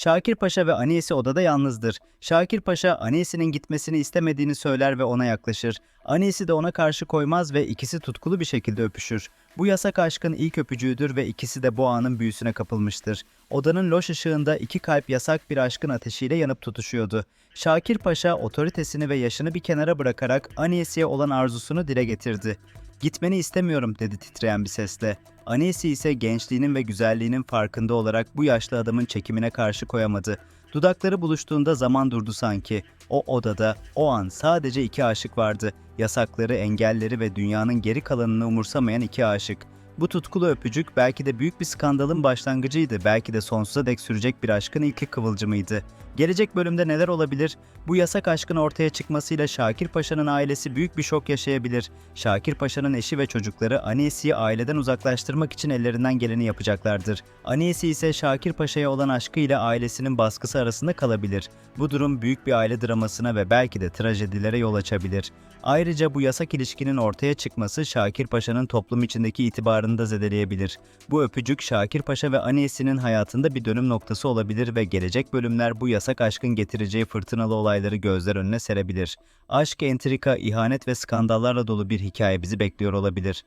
Şakir Paşa ve Aniyesi odada yalnızdır. Şakir Paşa Aniyesi'nin gitmesini istemediğini söyler ve ona yaklaşır. Aniyesi de ona karşı koymaz ve ikisi tutkulu bir şekilde öpüşür. Bu yasak aşkın ilk öpücüğüdür ve ikisi de bu anın büyüsüne kapılmıştır. Odanın loş ışığında iki kalp yasak bir aşkın ateşiyle yanıp tutuşuyordu. Şakir Paşa otoritesini ve yaşını bir kenara bırakarak Aniyesi'ye olan arzusunu dile getirdi. Gitmeni istemiyorum dedi titreyen bir sesle. Aniyesi ise gençliğinin ve güzelliğinin farkında olarak bu yaşlı adamın çekimine karşı koyamadı. Dudakları buluştuğunda zaman durdu sanki. O odada, o an sadece iki aşık vardı. Yasakları, engelleri ve dünyanın geri kalanını umursamayan iki aşık. Bu tutkulu öpücük belki de büyük bir skandalın başlangıcıydı, belki de sonsuza dek sürecek bir aşkın ilki kıvılcımıydı. Gelecek bölümde neler olabilir? Bu yasak aşkın ortaya çıkmasıyla Şakir Paşa'nın ailesi büyük bir şok yaşayabilir. Şakir Paşa'nın eşi ve çocukları Aniyesi'yi aileden uzaklaştırmak için ellerinden geleni yapacaklardır. Aniyesi ise Şakir Paşa'ya olan aşkıyla ailesinin baskısı arasında kalabilir. Bu durum büyük bir aile dramasına ve belki de trajedilere yol açabilir. Ayrıca bu yasak ilişkinin ortaya çıkması Şakir Paşa'nın toplum içindeki itibarını da zedeleyebilir. Bu öpücük Şakir Paşa ve Aniyesi'nin hayatında bir dönüm noktası olabilir ve gelecek bölümler bu yasak aşkın getireceği fırtınalı olayları gözler önüne serebilir. Aşk, entrika, ihanet ve skandallarla dolu bir hikaye bizi bekliyor olabilir.